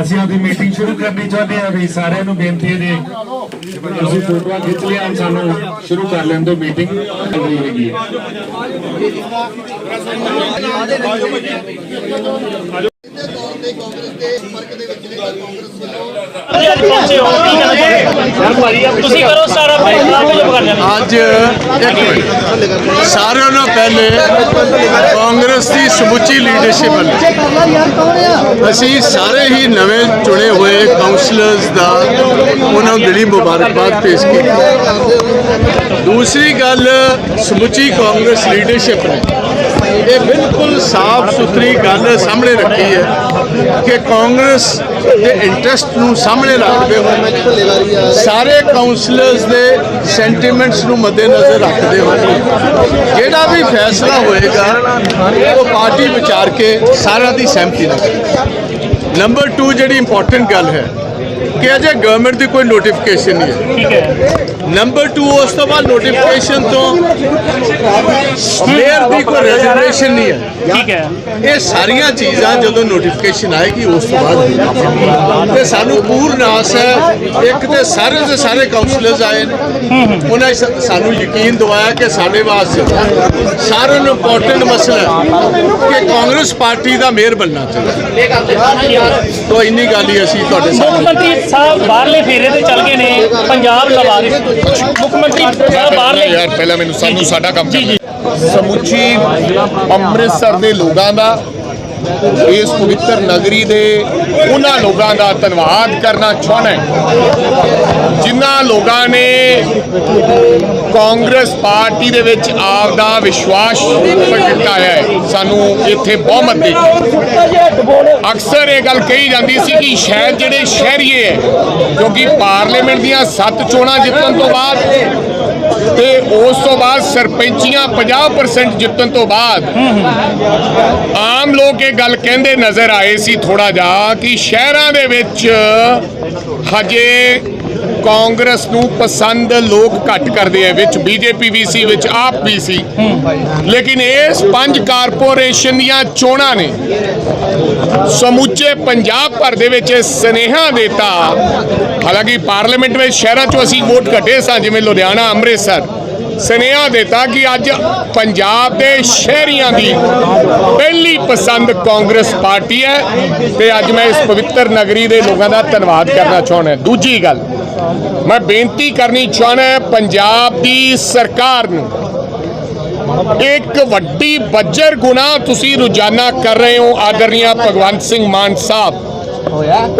ਅਸੀਂ ਆਪਦੀ ਮੀਟਿੰਗ ਸ਼ੁਰੂ ਕਰਨੀ ਚਾਹੁੰਦੇ ਹਾਂ ਵੀ ਸਾਰਿਆਂ ਨੂੰ ਬੇਨਤੀ ਹੈ ਜੀ। ਤੁਸੀਂ ਫੋਟੋਆਂ ਖਿੱਚ ਲਿਆ ਹੁਣ ਸਾਨੂੰ ਸ਼ੁਰੂ ਕਰ ਲੈਣ ਦਿਓ ਮੀਟਿੰਗ। ਅਗਲੀ ਹੈਗੀ ਹੈ ਤੁਸੀਂ ਕਰੋ ਸਾਰਾ ਕਰ ਅੱਜ ਇੱਕ ਮਿੰਟ। ਸਾਰਿਆਂ ਨਾਲੋਂ ਪਹਿਲੇ ਕਾਂਗਰਸ ਦੀ ਸਮੁੱਚੀ ਲੀਡਰਸ਼ਿਪ ਵੱਲੋਂ। ਅਸੀਂ ਸਾਰੇ ਹੀ ਨਵੇਂ ਚੁਣੇ ਹੋਏ ਕਾਉਂਸਲਰਸ ਦਾ ਉਹਨਾਂ ਨੂੰ ਦਿਲੀ ਮੁਬਾਰਕਬਾਦ ਪੇਸ਼ ਕੀਤੀ। ਦੂਸਰੀ ਗੱਲ ਸਮੁੱਚੀ ਕਾਂਗਰਸ ਲੀਡਰਸ਼ਿਪ ਨੇ। ਇਹ ਬਿਲਕੁਲ ਸਾਫ਼ ਸੁਥਰੀ ਗੱਲ ਸਾਹਮਣੇ ਰੱਖੀ ਹੈ ਕਿ ਕਾਂਗਰਸ ਦੇ ਇੰਟਰਸਟ ਨੂੰ ਸਾਹਮਣੇ ਰੱਖਦੇ ਹੋਏ ਸਾਰੇ ਕਾਉਂਸਲਰਸ ਦੇ ਸੈਂਟੀਮੈਂਟਸ ਨੂੰ ਮੱਦੇਨਜ਼ਰ ਰੱਖਦੇ ਹੋਏ ਜਿਹੜਾ ਵੀ ਫੈਸਲਾ ਹੋਏਗਾ, ਉਹ ਪਾਰਟੀ ਵਿਚਾਰ ਕੇ ਸਾਰਿਆਂ ਦੀ ਸਹਿਮਤੀ ਨਾਲ। ਨੰਬਰ 2 ਜਿਹੜੀ ਇੰਪੋਰਟੈਂਟ ਗੱਲ ਹੈ ਕਿ ਅਜੇ ਗਵਰਨਮੈਂਟ ਦੀ ਕੋਈ ਨੋਟੀਫਿਕੇਸ਼ਨ ਨਹੀਂ ਹੈ। ਠੀਕ ਹੈ। ਨੰਬਰ 2 ਉਸ ਤੋਂ ਬਾਅਦ ਨੋਟੀਫਿਕੇਸ਼ਨ ਤੋਂ ਮੇਅਰ ਦੀ ਕੋਈ ਰੈਜ਼ਰਵੇਸ਼ਨ ਨਹੀਂ ਹੈ। ਠੀਕ ਹੈ। ਇਹ ਸਾਰੀਆਂ ਚੀਜ਼ਾਂ ਜਦੋਂ ਨੋਟੀਫਿਕੇਸ਼ਨ ਆਏਗੀ ਉਸ ਤੋਂ ਬਾਅਦ। ਤੇ ਸਾਨੂੰ ਪੂਰਨ ਆਸ ਹੈ ਇੱਕ ਤੇ ਸਾਰੇ ਦੇ ਸਾਰੇ ਕਾਉਂਸਲਰਸ ਆਏ ਨੇ। ਉਹਨਾਂ ਸਾਨੂੰ ਯਕੀਨ ਦਿਵਾਇਆ ਕਿ ਸਾਡੇ ਵਾਸਤੇ ਸਾਰਿਆਂ ਨੂੰ ਇੰਪੋਰਟੈਂਟ ਮਸਲਾ ਕਿ ਕਾਂਗਰਸ ਪਾਰਟੀ ਦਾ ਮੇਅਰ ਬਣਨਾ ਚਾਹੀਦਾ। ਤੋਂ ਇੰਨੀ ਗੱਲ ਹੀ ਅਸੀਂ ਤੁਹਾਡੇ ਸਾਹਮਣੇ ਮੰਤਰੀ ਸਾਹਿਬ ਬਾਹਰਲੇ ਫੇਰੇ ਤੇ ਚੱਲ ਗਏ ਨੇ ਪੰਜਾਬ ਲਵਾਰਿਸ ਮੁੱਖ ਮੰਤਰੀ ਸਾਹਿਬ ਬਾਹਰਲੇ ਯਾਰ ਪਹਿਲਾਂ ਮੈਨੂੰ ਸਾਨੂੰ ਸਾਡਾ ਕੰਮ ਜੀ ਸਮੁੱਚੀ ਅੰਮ੍ਰਿਤਸਰ ਦੇ ਲੋਕਾਂ ਦਾ ਇਸ ਪਵਿੱਤਰ ਨਗਰੀ ਦੇ ਉਹਨਾਂ ਲੋਕਾਂ ਦਾ ਧੰਨਵਾਦ ਕਰਨਾ ਚਾਹੁੰਦਾ ਜਿਨ੍ਹਾਂ ਲੋਕਾਂ ਨੇ ਕਾਂਗਰਸ ਪਾਰਟੀ ਦੇ ਵਿੱਚ ਆਪ ਦਾ ਵਿਸ਼ਵਾਸ ਪ੍ਰਗਟਾਇਆ ਹੈ। ਸਾਨੂੰ ਇੱਥੇ ਬਹੁਮਤ ਦੇ ਅਕਸਰ ਇਹ ਗੱਲ ਕਹੀ ਜਾਂਦੀ ਸੀ ਕਿ ਸ਼ਾਇਦ ਜਿਹੜੇ ਸ਼ਹਿਰੀਏ ਹੈ, ਕਿਉਂਕਿ ਪਾਰਲੀਮੈਂਟ ਦੀਆਂ ਸੱਤ ਚੋਣਾਂ ਜਿੱਤਣ ਤੋਂ ਬਾਅਦ ਤੇ ਉਸ ਤੋਂ ਬਾਅਦ ਸਰਪੰਚੀਆਂ 50% ਜਿੱਤਣ ਤੋਂ ਬਾਅਦ ਆਮ ਲੋਕ ਇਹ ਗੱਲ ਕਹਿੰਦੇ ਨਜ਼ਰ ਆਏ ਸੀ ਥੋੜਾ ਜਿਹਾ ਕਿ ਸ਼ਹਿਰਾਂ ਦੇ ਵਿੱਚ ਹਜੇ ਕਾਂਗਰਸ ਨੂੰ ਪਸੰਦ ਲੋਕ ਘੱਟ ਕਰਦੇ ਆ, ਵਿੱਚ ਬੀਜੇਪੀ ਵੀ ਸੀ, ਵਿੱਚ ਆਪ ਵੀ ਸੀ। ਲੇਕਿਨ ਇਸ ਪੰਜ ਕਾਰਪੋਰੇਸ਼ਨ ਦੀਆਂ ਚੋਣਾਂ ਨੇ, ਸਮੁੱਚੇ ਪੰਜਾਬ ਭਰ ਦੇ ਵਿੱਚ ਇਹ ਸੁਨੇਹਾ ਦਿੱਤਾ ਹਾਲਾਂਕਿ ਪਾਰਲੀਮੈਂਟ ਵਿੱਚ ਸ਼ਹਿਰਾਂ 'ਚੋਂ ਅਸੀਂ ਵੋਟ ਘਟੇ ਸਾਂ, ਜਿਵੇਂ ਲੁਧਿਆਣਾ, ਅੰਮ੍ਰਿਤਸਰ। ਸੁਨੇਹਾ ਦਿੱਤਾ ਕਿ ਅੱਜ ਪੰਜਾਬ ਦੇ ਸ਼ਹਿਰੀਆਂ ਦੀ ਪਹਿਲੀ ਪਸੰਦ ਕਾਂਗਰਸ ਪਾਰਟੀ ਹੈ, ਤੇ ਅੱਜ ਮੈਂ ਇਸ ਪਵਿੱਤਰ ਨਗਰੀ ਦੇ ਲੋਕਾਂ ਦਾ ਧੰਨਵਾਦ ਕਰਨਾ ਚਾਹੁੰਦਾ। ਦੂਜੀ ਗੱਲ ਮੈਂ ਬੇਨਤੀ ਕਰਨੀ ਚਾਹੁੰਦਾ ਪੰਜਾਬ ਦੀ ਸਰਕਾਰ ਨੂੰ। ਇੱਕ ਵੱਡੀ ਬੱਜਰ ਗੁਨਾਹ ਤੁਸੀਂ ਰੋਜ਼ਾਨਾ ਕਰ ਰਹੇ ਹੋ, ਆਦਰਨੀਆ ਭਗਵੰਤ ਸਿੰਘ ਮਾਨ ਸਾਹਿਬ।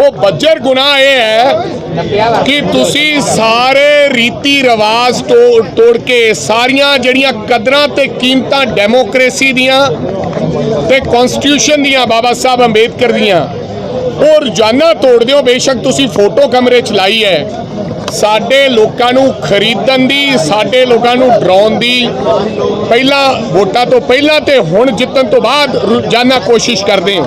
ਉਹ ਬੱਜਰ ਗੁਨਾਹ ਇਹ ਹੈ ਕਿ ਤੁਸੀਂ ਸਾਰੇ ਰੀਤੀ ਰਿਵਾਜ ਤੋੜ ਤੋੜ ਕੇ ਸਾਰੀਆਂ ਜਿਹੜੀਆਂ ਕਦਰਾਂ ਤੇ ਕੀਮਤਾਂ ਡੈਮੋਕ੍ਰੇਸੀ ਦੀਆਂ ਤੇ ਕਨਸਟੀਟਿਊਸ਼ਨ ਦੀਆਂ ਬਾਬਾ ਸਾਹਿਬ ਅੰਬੇਦਕਰ ਦੀਆਂ ਉਹ ਰੋਜ਼ਾਨਾ ਤੋੜਦੇ ਹੋ ਬੇਸ਼ੱਕ ਤੁਸੀਂ ਫੋਟੋ ਕਮਰੇ ਚ ਲਾਈ ਹੈ। ਸਾਡੇ ਲੋਕਾਂ ਨੂੰ ਖਰੀਦਣ ਦੀ, ਸਾਡੇ ਲੋਕਾਂ ਨੂੰ ਡਰਾਉਣ ਦੀ, ਪਹਿਲਾਂ ਵੋਟਾਂ ਤੋਂ ਪਹਿਲਾਂ ਤੇ ਹੁਣ ਜਿੱਤਣ ਤੋਂ ਬਾਅਦ ਰੋਜ਼ਾਨਾ ਕੋਸ਼ਿਸ਼ ਕਰਦੇ ਹੋ।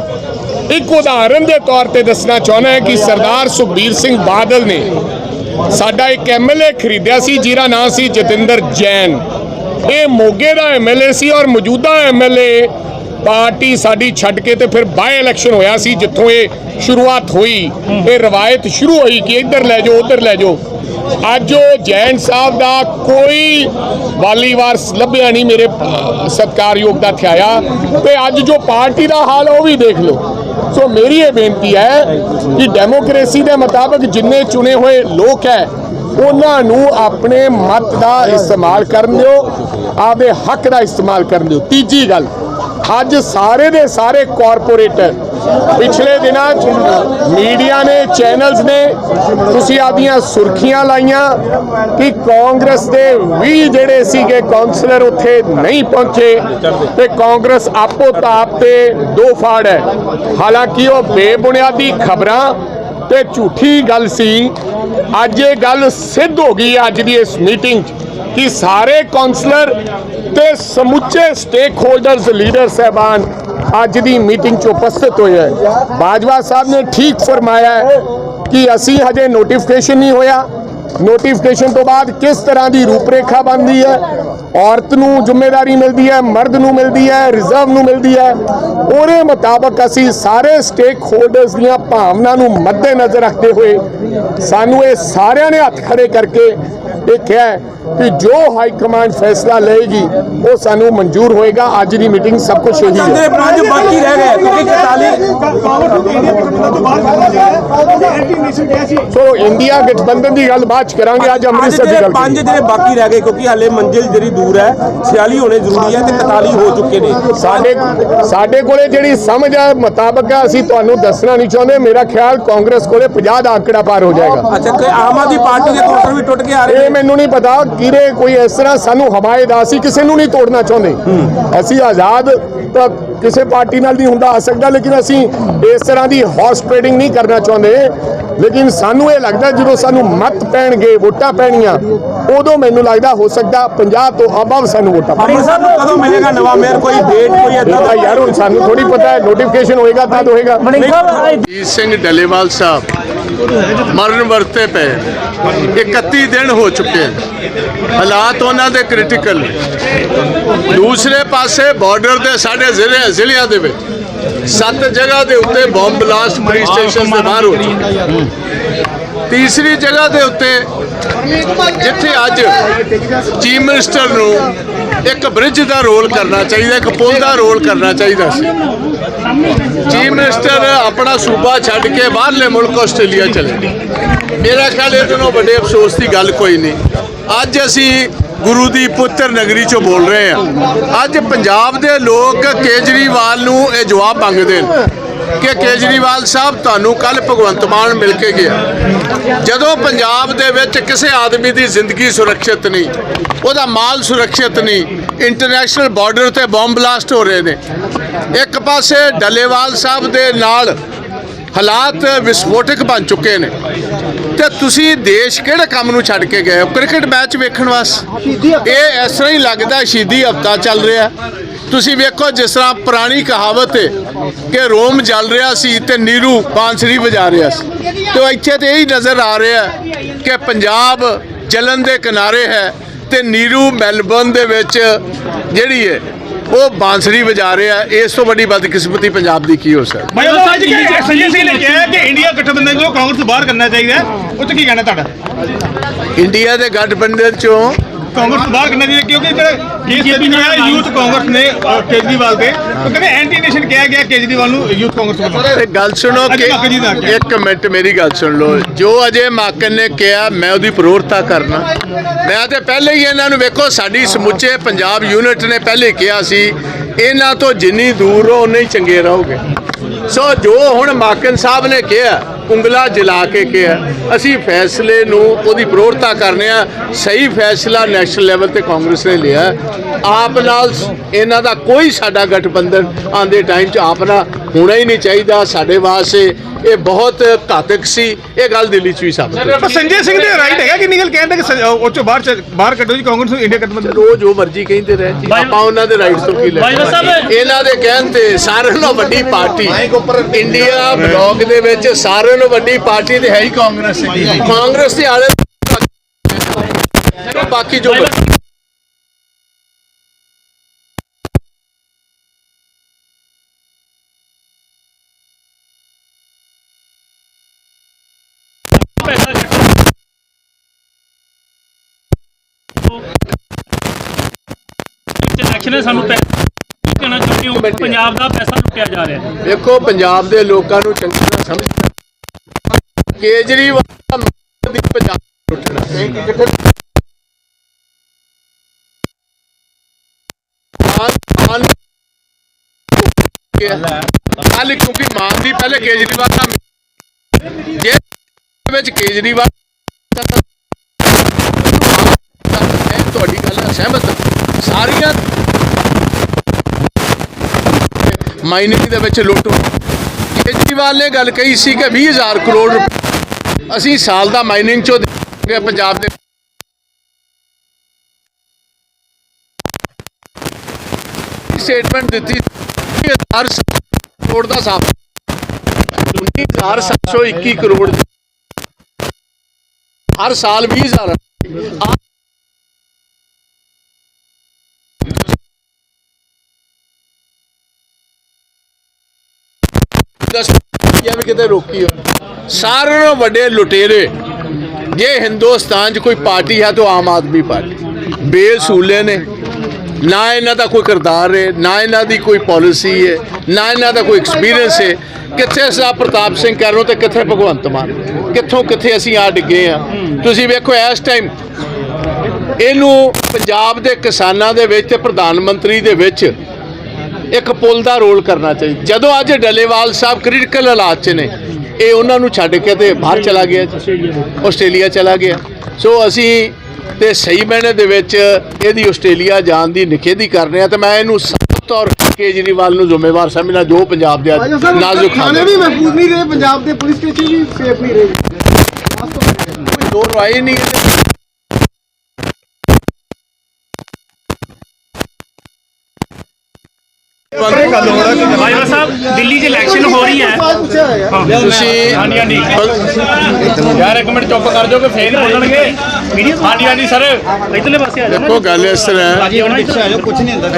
ਇੱਕ ਉਦਾਹਰਨ ਦੇ ਤੌਰ ਤੇ ਦੱਸਣਾ ਚਾਹੁੰਦਾ ਹਾਂ ਕਿ ਸਰਦਾਰ ਸੁਖਬੀਰ ਸਿੰਘ ਬਾਦਲ ਨੇ ਸਾਡਾ ਇੱਕ ਐਮਐਲਏ ਖਰੀਦਿਆ ਸੀ, ਜਿਹਦਾ ਨਾਂ ਸੀ ਜਤਿੰਦਰ ਜੈਨ। ਇਹ ਮੋਗੇ ਦਾ ਐਮਐਲਏ ਸੀ ਔਰ ਮੌਜੂਦਾ ਐਮਐਲਏ ਪਾਰਟੀ ਸਾਡੀ ਛੱਡ ਕੇ ਤੇ ਫਿਰ ਬਾਏ ਇਲੈਕਸ਼ਨ ਹੋਇਆ ਸੀ ਜਿੱਥੋਂ ਇਹ ਸ਼ੁਰੂਆਤ ਹੋਈ। ਇਹ ਰਵਾਇਤ ਸ਼ੁਰੂ ਹੋਈ ਕਿ ਇੱਧਰ ਲੈ ਜਾਓ ਉੱਧਰ ਲੈ ਜਾਓ। ਅੱਜ ਉਹ ਜੈਨ ਸਾਹਿਬ ਦਾ ਕੋਈ ਵਾਲੀ ਵਾਰਸ ਲੱਭਿਆ ਨਹੀਂ ਮੇਰੇ ਅਹ, ਸਤਿਕਾਰਯੋਗ ਦਾ ਥਿਆਇਆ। ਤੇ ਅੱਜ ਜੋ ਪਾਰਟੀ ਦਾ ਹਾਲ ਉਹ ਵੀ ਦੇਖ ਲਓ। ਸੋ ਮੇਰੀ ਇਹ ਬੇਨਤੀ ਹੈ ਕਿ ਡੈਮੋਕ੍ਰੇਸੀ ਦੇ ਮੁਤਾਬਕ ਜਿੰਨੇ ਚੁਣੇ ਹੋਏ ਲੋਕ ਹੈ ਉਹਨਾਂ ਨੂੰ ਆਪਣੇ ਮਤ ਦਾ ਇਸਤੇਮਾਲ ਕਰਨ ਦਿਓ ਆਪਦੇ ਹੱਕ ਦਾ ਇਸਤੇਮਾਲ ਕਰਨ ਦਿਓ। ਤੀਜੀ ਗੱਲ ਅੱਜ ਸਾਰੇ ਦੇ ਸਾਰੇ ਕਾਰਪੋਰੇਟਰ ਪਿਛਲੇ ਦਿਨਾਂ 'ਚ ਮੀਡੀਆ ਨੇ ਚੈਨਲਸ ਨੇ ਤੁਸੀਂ ਆਪਦੀਆਂ ਸੁਰਖੀਆਂ ਲਾਈਆਂ ਕਿ ਕਾਂਗਰਸ ਦੇ 20 ਜਿਹੜੇ ਸੀਗੇ ਕਾਉਂਸਲਰ ਉੱਥੇ ਨਹੀਂ ਪਹੁੰਚੇ ਤੇ ਕਾਂਗਰਸ ਆਪੋ ਤਾਪ ਤੇ ਦੋ ਫਾੜ ਹੈ। ਹਾਲਾਂਕਿ ਉਹ ਬੇਬੁਨਿਆਦੀ ਖਬਰਾਂ ਤੇ ਝੂਠੀ ਗੱਲ ਸੀ। ਅੱਜ ਇਹ ਗੱਲ ਸਿੱਧ ਹੋ ਗਈ ਹੈ ਅੱਜ ਦੀ ਇਸ ਮੀਟਿੰਗ 'ਚ। ਕਿ ਸਾਰੇ ਕਾਉਂਸਲਰ ਤੇ ਸਮੁੱਚੇ ਸਟੇਕ ਹੋਲਡਰਸ ਲੀਡਰ ਸਹਿਬਾਨ ਅੱਜ ਦੀ ਮੀਟਿੰਗ 'ਚ ਉਪਸਥਿਤ ਹੋਏ ਹੈ। ਬਾਜਵਾ ਸਾਹਿਬ ਨੇ ਠੀਕ ਫਰਮਾਇਆ ਹੈ ਕਿ ਅਸੀਂ ਹਜੇ ਨੋਟੀਫਿਕੇਸ਼ਨ ਨਹੀਂ ਹੋਇਆ। ਨੋਟੀਫਿਕੇਸ਼ਨ ਤੋਂ ਬਾਅਦ ਕਿਸ ਤਰ੍ਹਾਂ ਦੀ ਰੂਪਰੇਖਾ ਬਣਦੀ ਹੈ? ਔਰਤ ਨੂੰ ਜ਼ਿੰਮੇਵਾਰੀ ਮਿਲਦੀ ਹੈ, ਮਰਦ ਨੂੰ ਮਿਲਦੀ ਹੈ ਰਿਜ਼ਰਵ ਨੂੰ ਮਿਲਦੀ ਹੈ। ਉਹਦੇ ਮੁਤਾਬਕ ਅਸੀਂ ਸਾਰੇ ਸਟੇਕ ਹੋਲਡਰਸ ਦੀਆਂ ਭਾਵਨਾ ਨੂੰ ਮੱਦੇਨਜ਼ਰ ਰੱਖਦੇ ਹੋਏ ਸਾਨੂੰ ਇਹ ਸਾਰਿਆਂ ਨੇ ਹੱਥ ਖੜੇ ਕਰਕੇ ਇਹ ਕਿਹਾ ਕਿ ਜੋ ਹਾਈ ਕਮਾਂਡ ਫੈਸਲਾ ਲਏਗੀ, ਉਹ ਸਾਨੂੰ ਮਨਜ਼ੂਰ ਹੋਏਗਾ। ਅੱਜ ਦੀ ਮੀਟਿੰਗ ਸਭ ਕੁਝ ਇਹੀ ਹੈ। ਬਾਕੀ ਰਹਿ ਗਏ, ਕਿਉਂਕਿ 41 ਸੋ ਇੰਡੀਆ ਗਠਬੰਧਨ ਦੀ ਗੱਲ ਬਾਅਦ ਚ ਕਰਾਂਗੇ ਅੱਜ ਅੰਮ੍ਰਿਤਸਰ ਦੀ ਗੱਲ ਪੰਜ। ਜਿਹੜੇ ਬਾਕੀ ਰਹਿ ਗਏ ਕਿਉਂਕਿ ਹਾਲੇ ਮੰਜ਼ਿਲ ਜਿਹੜੀ ਦੂਰ ਹੈ 46 ਹੋਣੇ ਜ਼ਰੂਰੀ ਹੈ ਤੇ 41 ਹੋ ਚੁੱਕੇ ਨੇ। ਸਾਡੇ ਸਾਡੇ ਕੋਲੇ ਜਿਹੜੀ ਸਮਝ ਹੈ ਮੁਤਾਬਕ ਹੈ ਅਸੀਂ ਤੁਹਾਨੂੰ ਦੱਸਣਾ ਨਹੀਂ ਚਾਹੁੰਦੇ। ਮੇਰਾ ਖਿਆਲ ਕਾਂਗਰਸ ਕੋਲੇ 50 ਦਾ ਆંકੜਾ ਪਾਰ ਹੋ ਜਾਏਗਾ। ਅੱਛਾ ਕਿ ਆਮ ਆਦਮੀ ਪਾਰਟੀ ਦੇ ਕਾਊਂਟਰ ਵੀ ਟੁੱਟ ਕੇ ਆ ਰਹੇ ਇਹ ਮੈਨੂੰ ਨਹੀਂ ਪਤਾ ਕਿਰੇ ਕੋਈ ਇਸ ਤਰ੍ਹਾਂ ਸਾਨੂੰ ਹਮਾਇਤ ਅਸੀਂ ਕਿਸੇ ਨੂੰ ਨਹੀਂ ਤੋੜਨਾ ਚਾਹੁੰਦੇ। ਅਸੀਂ ਆਜ਼ਾਦ ਤਾਂ ਕਿਸੇ ਪਾਰਟੀ ਨਾਲ ਨਹੀਂ ਹੁੰਦਾ ਆ ਸਕਦਾ, ਲੇਕਿਨ ਅਸੀਂ ਇਸ ਤਰ੍ਹਾਂ ਦੀ ਹਾਰਸ ਟ੍ਰੇਡਿੰਗ ਨਹੀਂ ਕਰਨਾ ਚਾਹੁੰਦੇ। ਲੇਕਿਨ ਸਾਨੂੰ ਇਹ ਲੱਗਦਾ ਜਦੋਂ ਸਾਨੂੰ ਮਤ ਪੈਣਗੇ ਵੋਟਾਂ ਪੈਣੀਆਂ ਉਦੋਂ ਮੈਨੂੰ ਲੱਗਦਾ ਹੋ ਸਕਦਾ 50 ਤੋਂ ਅਬਵ ਸਾਨੂੰ ਵੋਟਾਂ ਅੰਮ੍ਰਿਤਸਰ ਨੂੰ ਕਦੋਂ ਮਿਲੇਗਾ ਨਵਾਂ ਮੇਅਰ? ਕੋਈ ਡੇਟ ਕੋਈ ਏਦਾਂ ਤਾਂ ਯਾਰ ਹੁਣ ਸਾਨੂੰ ਥੋੜੀ ਪਤਾ ਹੈ ਨੋਟੀਫਿਕੇਸ਼ਨ ਹੋਏਗਾ ਤਦ ਹੋਏਗਾ। ਜੀਤ ਸਿੰਘ ਡੱਲੇਵਾਲ ਸਾਹਿਬ ਮਰਨ ਵਰਤੇ ਪਏ। 31 ਦਿਨ ਹੋ ਚੁੱਕੇ ਹਨ। ਹਾਲਾਤ ਉਹਨਾਂ ਦੇ ਕ੍ਰਿਟੀਕਲ ਦੂਸਰੇ ਪਾਸੇ ਬਾਰਡਰ ਦੇ ਸਾਡੇ ਜ਼ਿਲ੍ਹੇ ਜ਼ਿਲ੍ਹਿਆਂ ਦੇ ਵਿੱਚ ਸੱਤ ਜਗ੍ਹਾ ਦੇ ਉੱਤੇ ਬੰਬ ਬਲਾਸਟ ਪੁਲਿਸ ਸਟੇਸ਼ਨ ਦੇ ਬਾਹਰ ਹੋ ਚੁੱਕੇ। ਤੀਸਰੀ ਜਗ੍ਹਾ ਦੇ ਉੱਤੇ ਜਿੱਥੇ ਅੱਜ ਚੀਫ ਮਿਨਿਸਟਰ ਨੂੰ ਇੱਕ ਬ੍ਰਿਜ ਦਾ ਰੋਲ ਕਰਨਾ ਚਾਹੀਦਾ ਇੱਕ ਪੁਲ ਦਾ ਰੋਲ ਕਰਨਾ ਚਾਹੀਦਾ ਸੀ। ਚੀਫ ਮਿਨਿਸਟਰ ਆਪਣਾ ਸੂਬਾ ਛੱਡ ਕੇ ਬਾਹਰਲੇ ਮੁਲਕ ਆਸਟ੍ਰੇਲੀਆ ਚਲੇ ਗਏ। ਮੇਰਾ ਖਿਆਲ ਇਹ ਤੋਂ ਵੱਡੇ ਅਫਸੋਸ ਦੀ ਗੱਲ ਕੋਈ ਨਹੀਂ। ਅੱਜ ਅਸੀਂ ਗੁਰੂ ਦੀ ਪੁੱਤਰ ਨਗਰੀ ਚੋਂ ਬੋਲ ਰਹੇ ਹਾਂ ਅੱਜ ਪੰਜਾਬ ਦੇ ਲੋਕ ਕੇਜਰੀਵਾਲ ਨੂੰ ਇਹ ਜਵਾਬ ਮੰਗਦੇ ਨੇ ਕਿ ਕੇਜਰੀਵਾਲ ਸਾਹਿਬ, ਤੁਹਾਨੂੰ ਕੱਲ ਭਗਵੰਤ ਮਾਨ ਮਿਲ ਕੇ ਗਿਆ। ਜਦੋਂ ਪੰਜਾਬ ਦੇ ਵਿੱਚ ਕਿਸੇ ਆਦਮੀ ਦੀ ਜ਼ਿੰਦਗੀ ਸੁਰੱਖਿਅਤ ਨਹੀਂ, ਉਹਦਾ ਮਾਲ ਸੁਰੱਖਿਅਤ ਨਹੀਂ ਇੰਟਰਨੈਸ਼ਨਲ ਬਾਰਡਰ ਤੇ ਬੰਬ ਬਲਾਸਟ ਹੋ ਰਹੇ ਨੇ। ਇੱਕ ਪਾਸੇ ਡੱਲੇਵਾਲ ਸਾਹਿਬ ਦੇ ਨਾਲ ਹਾਲਾਤ ਵਿਸਫੋਟਕ ਬਣ ਚੁੱਕੇ ਨੇ। ਤੇ ਤੁਸੀਂ ਦੇਸ਼ ਕਿਹੜੇ ਕੰਮ ਨੂੰ ਛੱਡ ਕੇ ਗਏ ਹੋ? ਕ੍ਰਿਕਟ ਮੈਚ ਵੇਖਣ ਵਾਸਤੇ ਇਹ ਇਸ ਤਰ੍ਹਾਂ ਹੀ ਲੱਗਦਾ ਸ਼ਹੀਦੀ ਹਫਤਾ ਚੱਲ ਰਿਹਾ ਤੁਸੀਂ ਵੇਖੋ ਜਿਸ ਤਰ੍ਹਾਂ ਪੁਰਾਣੀ ਕਹਾਵਤ ਹੈ ਕਿ ਰੋਮ ਜਲ ਰਿਹਾ ਸੀ ਤੇ ਨੀਰੂ ਬਾਂਸਰੀ ਵਜਾ ਰਿਹਾ ਸੀ। ਤੇ ਇੱਥੇ ਤੇ ਇਹੀ ਨਜ਼ਰ ਆ ਰਿਹਾ ਕਿ ਪੰਜਾਬ ਜਲਨ ਦੇ ਕਿਨਾਰੇ ਹੈ ਤੇ ਨੀਰੂ ਮੈਲਬਰਨ ਦੇ ਵਿੱਚ ਜਿਹੜੀ ਹੈ ਉਹ ਬਾਂਸਰੀ ਵਜਾ ਰਿਹਾ ਇਸ ਤੋਂ ਵੱਡੀ ਬਦਕਿਸਮਤੀ ਪੰਜਾਬ ਦੀ ਕੀ ਹੋ ਸਕਦੀ? ਭਾਈ ਉਹ ਅੱਜ ਸੰਜੇ ਸਿੰਘ ਨੇ ਕਿਹਾ ਕਿ ਇੰਡੀਆ ਗਠਬੰਧਨ ਨੂੰ ਕਾਂਗਰਸ ਬਾਹਰ ਕਰਨਾ ਚਾਹੀਦਾ ਹੈ। ਉਹ ਤੇ ਕੀ ਕਹਿਣਾ ਤੁਹਾਡਾ? ਇੰਡੀਆ ਦੇ ਗਠਬੰਧਨ ਚੋਂ ਕਾਂਗਰਸ ਤੋਂ ਬਾਹਰ ਕਰਨਾ ਚਾਹੀਦਾ ਕਿਉਂਕਿ ਜਿਹੜੇ ਬੀਜੇਪੀ ਨੇ ਯੂਥ ਕਾਂਗਰਸ ਨੇ ਅਹ, ਕੇਜਰੀਵਾਲ ਦੇ। ਉਹ ਕਹਿੰਦੇ ਐਂਟੀ ਨੇਸ਼ਨ ਕਿਹਾ ਗਿਆ ਕੇਜਰੀਵਾਲ ਨੂੰ ਯੂਥ ਕਾਂਗਰਸ ਵੱਲੋਂ। ਤੇ ਗੱਲ ਸੁਣੋ ਅੱਜ ਕਿ ਜੀ ਦਾ। ਇੱਕ ਮਿੰਟ ਮੇਰੀ ਗੱਲ ਸੁਣ ਲਓ। ਜੋ ਅਜੇ ਮਾਕਨ ਨੇ ਕਿਹਾ ਮੈਂ ਉਹਦੀ ਪ੍ਰੋਰਤਾ ਕਰਨਾ। ਮੈਂ ਤੇ ਪਹਿਲੇ ਹੀ ਇਹਨਾਂ ਨੂੰ ਵੇਖੋ ਸਾਡੀ ਸਮੁੱਚੇ ਪੰਜਾਬ ਯੂਨਿਟ ਨੇ ਪਹਿਲੇ ਕਿਹਾ ਸੀ ਇਹਨਾਂ ਤੋਂ ਜਿੰਨੀ ਦੂਰ ਰਹੋ ਉਨੇ ਹੀ ਚੰਗੇ ਰਹੋਗੇ। ਸੋ ਜੋ ਹੁਣ ਮਾਕਨ ਸਾਹਿਬ ਨੇ ਕਿਹਾ ਉਂਗਲਾ ਜਲਾ ਕੇ ਕਿਹਾ, ਅਸੀਂ ਫੈਸਲੇ ਨੂੰ ਉਹਦੀ ਪ੍ਰੋਰਤਾ ਕਰਨੇ ਆ, ਸਹੀ ਫੈਸਲਾ ਨੈਸ਼ਨਲ ਲੈਵਲ ਤੇ ਕਾਂਗਰਸ ਨੇ ਲਿਆ। ਆਪ ਨਾਲ ਇਹਨਾਂ ਦਾ ਕੋਈ ਸਾਡਾ ਗਠਬੰਧਨ ਆਂਦੇ ਟਾਈਮ 'ਚ ਆਪ ਨਾਲ ਹੋਣਾ ਹੀ ਨਹੀਂ ਚਾਹੀਦਾ ਸਾਡੇ ਵਾਸਤੇ। ਇਹ ਬਹੁਤ ਘਾਤਕ ਸੀ। ਇਹ ਗੱਲ ਦਿੱਲੀ 'ਚ ਵੀ ਸਾਬਤ ਹੋਈ। ਪਰ ਸੰਜੇ ਸਿੰਘ ਦੇ ਰਾਈਟ ਹੈਗਾ ਕਿ ਨਿਕਲ ਕਹਿੰਦਾ ਕਿ ਉਹ ਚੋਂ ਬਾਹਰ ਚ- ਬਾਹਰ ਕੱਢੋ ਜੀ ਕਾਂਗਰਸ ਨੂੰ ਇੰਡੀਆ ਗਠਬੰਧਨ ਉਹ ਜੋ ਮਰਜ਼ੀ ਕਹਿੰਦੇ ਰਹੇ ਜੀ ਆਪਾਂ ਉਹਨਾਂ ਦੇ ਰਾਈਟਸ ਤੋਂ ਕੀ ਲੈਣਾ ਸਾਹਿਬ- ਇਹਨਾਂ ਦੇ ਕਹਿਣ ਤੇ ਸਾਰਿਆਂ ਨਾਲੋਂ ਵੱਡੀ ਪਾਰਟੀ ਇੰਡੀਆ ਬਲੌਕ ਦੇ ਵਿੱਚ ਸਾਰਿਆਂ ਨਾਲੋਂ ਵੱਡੀ ਪਾਰਟੀ ਤੇ ਹੈ ਹੀ ਕਾਂਗਰਸ ਕਾਂਗਰਸ ਦੇ ਆਲੇ ਬਾਕੀ ਜੋ ਮਰਜ਼ੀ। ਇਲੈਕਸ਼ਨ ਹੈ ਸਾਨੂੰ ਪੈਸਾ ਕਹਿਣਾ ਚਾਹੁੰਦੇ ਹੋ ਪੰਜਾਬ ਦਾ ਪੈਸਾ ਲੁੱਟਿਆ ਜਾ ਰਿਹਾ ਹੈ ਦੇਖੋ ਪੰਜਾਬ ਦੇ ਲੋਕਾਂ ਨੂੰ ਚੰਗੀ ਤਰ੍ਹਾਂ ਸਮਝ ਕੇਜਰੀਵਾਲ ਦੀ ਪੰਜਾਬ ਲੁੱਟਣਾ ਕੱਲ ਕਿਉਂਕਿ ਮਾਨ ਦੀ ਪਹਿਲੇ ਕੇਜਰੀਵਾਲ ਦਾ ਵਿੱਚ ਕੇਜਰੀਵਾਲ ਤੁਹਾਡੀ ਗੱਲ ਨਾਲ ਸਹਿਮਤ ਸਾਰੀਆਂ ਮਾਈਨਿੰਗ ਦੇ ਵਿੱਚ ਲੁੱਟ ਕੇਜਰੀਵਾਲ ਨੇ ਗੱਲ ਕਹੀ ਸੀ ਕਿ 20000 ਕਰੋੜ ਰੁਪਏ ਅਸੀਂ ਸਾਲ ਦਾ ਮਾਈਨਿੰਗ ਚੋਂ ਦੇਵਾਂਗੇ ਪੰਜਾਬ ਦੇ ਸਟੇਟਮੈਂਟ ਦਿੱਤੀ 20000 ਕਰੋੜ ਦਾ ਸਾਫ਼। 29721 ਕਰੋੜ ਹਰ ਸਾਲ 20000 ਦੱਸ ਵੀ ਕਿਤੇ ਰੋਕੀ ਹੋ ਸਾਰਿਆਂ ਨਾਲੋਂ ਵੱਡੇ ਲੁਟੇਰੇ। ਜੇ ਹਿੰਦੁਸਤਾਨ 'ਚ ਕੋਈ ਪਾਰਟੀ ਹੈ ਤਾਂ ਆਮ ਆਦਮੀ ਪਾਰਟੀ। ਬੇਸੂਲੇ ਨੇ। ਨਾ ਇਹਨਾਂ ਦਾ ਕੋਈ ਕਿਰਦਾਰ ਹੈ, ਨਾ ਇਹਨਾਂ ਦੀ ਕੋਈ ਪਾਲਿਸੀ ਹੈ, ਨਾ ਇਹਨਾਂ ਦਾ ਕੋਈ ਐਕਸਪੀਰੀਅੰਸ ਹੈ। ਕਿੱਥੇ ਸਾ ਪ੍ਰਤਾਪ ਸਿੰਘ ਕਰੋ ਤੇ ਕਿੱਥੇ ਭਗਵੰਤ ਮਾਨ? ਕਿੱਥੋਂ ਕਿੱਥੇ ਅਸੀਂ ਆ ਡਿੱਗੇ ਆ ਤੁਸੀਂ ਵੇਖੋ ਇਸ ਟਾਈਮ ਇਹਨੂੰ ਪੰਜਾਬ ਦੇ ਕਿਸਾਨਾਂ ਦੇ ਵਿੱਚ ਤੇ ਪ੍ਰਧਾਨ ਮੰਤਰੀ ਦੇ ਵਿੱਚ ਇੱਕ ਪੁਲ ਦਾ ਰੋਲ ਕਰਨਾ ਚਾਹੀਦਾ ਜਦੋਂ ਅੱਜ ਡੱਲੇਵਾਲ ਸਾਹਿਬ ਕ੍ਰਿਟੀਕਲ ਹਾਲਾਤ 'ਚ ਨੇ, ਇਹ ਉਹਨਾਂ ਨੂੰ ਛੱਡ ਕੇ ਤੇ ਬਾਹਰ ਚਲਾ ਗਿਆ ਆਸਟ੍ਰੇਲੀਆ ਚਲਾ ਗਿਆ। ਸੋ ਅਸੀਂ ਤੇ ਸਹੀ ਮੈਨੇ ਦੇ ਵਿੱਚ ਇਹਦੀ ਆਸਟ੍ਰੇਲੀਆ ਜਾਣ ਦੀ ਨਿਖੇਧੀ ਕਰ ਰਹੇ ਤੇ ਮੈਂ ਇਹਨੂੰ ਸਾਫ਼ ਤੌਰ ਕੇਜਰੀਵਾਲ ਨੂੰ ਜ਼ਿੰਮੇਵਾਰ ਸਮਝਣਾ ਜੋ ਪੰਜਾਬ ਦੇ ਨਾਜ਼ੁਕ ਥਾਣੇ ਵੀ ਮਹਿਫੂਜ਼ ਨਹੀਂ ਰਹੇ ਪੰਜਾਬ ਦੇ ਪੁਲਿਸ ਸਟੇਸ਼ਨ ਵੀ ਸੇਫ ਨਹੀਂ ਰਹੇ। ਕੋਈ ਦੋ ਰਾਏ ਨਹੀਂ ਹੈ ਬਾਈਵਾ ਸਾਹਿਬ ਦਿੱਲੀ 'ਚ ਇਲੈਕਸ਼ਨ ਹੋ ਰਹੀ ਹੈ। ਤੁਸੀਂ ਹਾਂਜੀ ਹਾਂਜੀ। ਯਾਰ ਇੱਕ ਮਿੰਟ ਚੁੱਪ ਕਰ ਜਾਓ ਕਿ ਫੇਰ ਬੋਲਣਗੇ। ਹਾਂਜੀ ਹਾਂਜੀ। ਸਰ। ਇਧਰਲੇ ਪਾਸੇ ਆ ਜਾਓ। ਦੇਖੋ ਗੱਲ ਇਸ ਤਰ੍ਹਾਂ ਹੈ। ਜੀ ਆਉਣਾ ਪਿੱਛੇ ਆ ਜਾਓ ਕੁਝ ਨਹੀਂ ਹੁੰਦਾ।